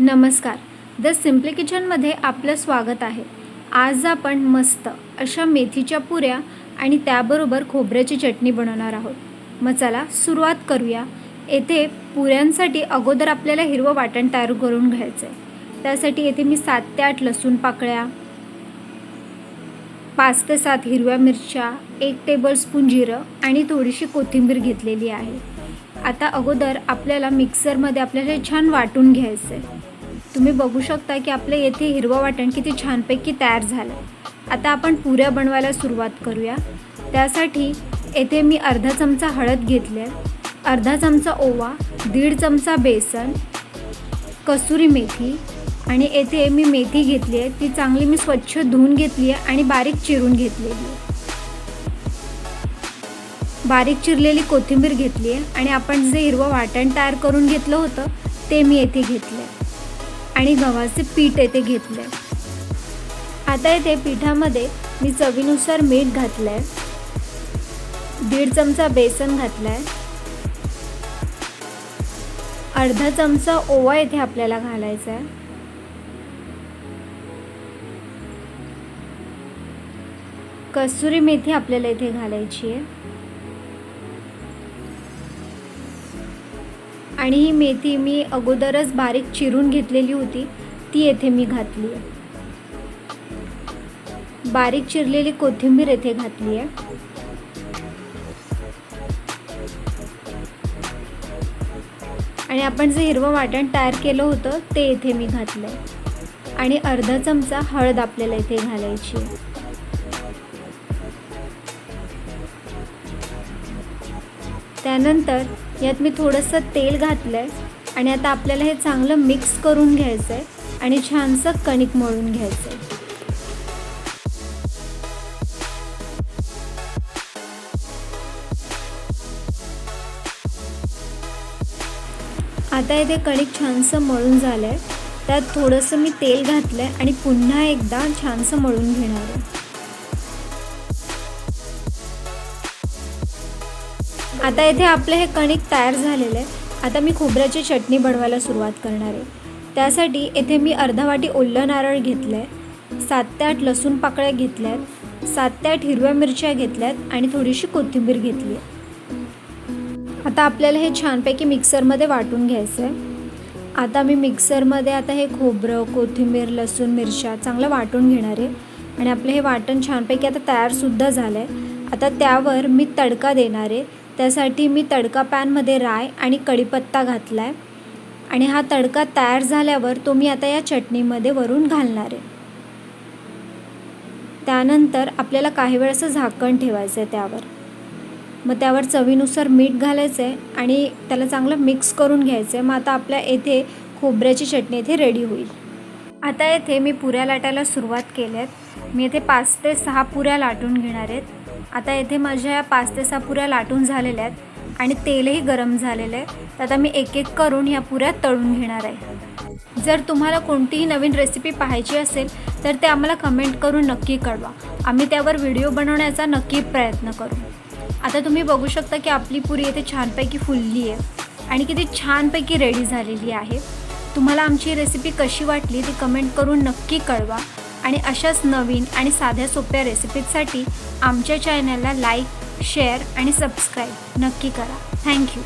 नमस्कार. The simply किचनमध्ये आपलं स्वागत आहे. आज आपण मस्त अशा मेथीच्या पुऱ्या आणि त्याबरोबर खोबऱ्याची चटणी बनवणार आहोत. मग चला सुरुवात करूया. येथे पुऱ्यांसाठी अगोदर आपल्याला हिरवं वाटण तयार करून घ्यायचं आहे त्यासाठी येथे मी सात ते आठ लसूण पाकळ्या पाच ते सात हिरव्या मिरच्या एक टेबलस्पून जिरं आणि थोडीशी कोथिंबीर घेतलेली आहे. आता अगोदर आपल्याला मिक्सरमध्ये आपल्याला छान वाटून घ्यायचं आहे तुम्ही बघू शकता की आपलं येथे हिरवं वाटण किती छानपैकी तयार झालं. आता आपण पुऱ्या बनवायला सुरुवात करूया. त्यासाठी येथे मी अर्धा चमचा हळद घेतली आहे अर्धा चमचा ओवा दीड चमचा बेसन कसुरी मेथी आणि येथे मी मेथी घेतली आहे ती चांगली मी स्वच्छ धुवून घेतली आहे आणि बारीक चिरून घेतलेली आहे. बारीक चिरलेली कोथिंबीर घेतली आहे आणि आपण जे हिरवं वाटण तयार करून घेतलं होतं ते मी येथे घेतलं आहे. आणि गव्हाचे पीठ येथे घेतलं आहे. आता येथे पिठामध्ये मी चवीनुसार मीठ घातलं आहे दीड चमचा बेसन घातला आहे अर्धा चमचा ओवा येथे आपल्याला घालायचा आहे. कसुरी मेथी आपल्याला इथे घालायची आहे. आणि ही मेथी मी अगोदरच बारीक चिरून घेतलेली होती. ती येथे मी घातली आहे. बारीक चिरलेली कोथिंबीर येथे घातली आहे. आणि आपण जे हिरवं वाटण तयार केलं होतं ते येथे मी घातलं आहे आणि अर्धा चमचा हळद आपल्याला इथे घालायची त्यानंतर यात मी थोडंसं तेल घातलं आहे आणि आता आपल्याला हे चांगलं मिक्स करून घ्यायचं आहे आणि छानसं कणिक मळून घ्यायचं आहे आता इथे कणिक छानसं मळून झालं आहे त्यात थोडंसं मी तेल घातलं आहे आणि पुन्हा एकदा छानसं मळून घेणार आहे. आता येथे आपले हे कणिक तयार झालेलं आहे. आता मी खोबऱ्याची चटणी बनवायला सुरुवात करणार आहे. त्यासाठी येथे मी अर्धा वाटी ओलं नारळ घेतलं आहे सात ते आठ लसूण पाकळ्या घेतल्या आहेत सात ते आठ हिरव्या मिरच्या घेतल्यात आणि थोडीशी कोथिंबीर घेतली आहे. आता आपल्याला हे छानपैकी मिक्सरमध्ये वाटून घ्यायचं आहे आता मी मिक्सरमध्ये आता हे खोबरं कोथिंबीर लसूण मिरच्या चांगलं वाटून घेणार आहे. आणि आपलं हे वाटण छानपैकी आता तयारसुद्धा झालं आहे आता त्यावर मी तडका देणार आहे. त्यासाठी मी तडका पॅनमध्ये राय आणि कढीपत्ता घातला आहे आणि हा तडका तयार झाल्यावर तो मी आता या चटणीमध्ये वरून घालणार आहे. त्यानंतर आपल्याला काही वेळ असं झाकण ठेवायचं आहे त्यावर. मग त्यावर चवीनुसार मीठ घालायचं आहे आणि त्याला चांगलं मिक्स करून घ्यायचं आहे मग आता आपल्या येथे खोबऱ्याची चटणी इथे रेडी होईल. आता येथे मी पुऱ्या लाटायला सुरुवात केल्या आहेत मी येथे पाच ते सहा पुऱ्या लाटून घेणार आहेत आता येथे माझ्या या पाच ते सहा पुऱ्या लाटून झालेल्या आहेत आणि तेलही गरम झालेलं आहे. तर आता मी एक एक करून ह्या पुऱ्या तळून घेणार आहे. जर तुम्हाला कोणतीही नवीन रेसिपी पाहायची असेल तर ते आम्हाला कमेंट करून नक्की कळवा. आम्ही त्यावर व्हिडिओ बनवण्याचा नक्की प्रयत्न करू. आता तुम्ही बघू शकता की आपली पुरी येथे छानपैकी फुलली आहे आणि किती छानपैकी रेडी झालेली आहे. तुम्हाला आमची रेसिपी कशी वाटली ती कमेंट करून नक्की कळवा. आणि अशाच नवीन आणि साध्या सोप्या रेसिपीजसाठी आमच्या चॅनलला लाईक शेअर आणि सबस्क्राईब नक्की करा. थँक्यू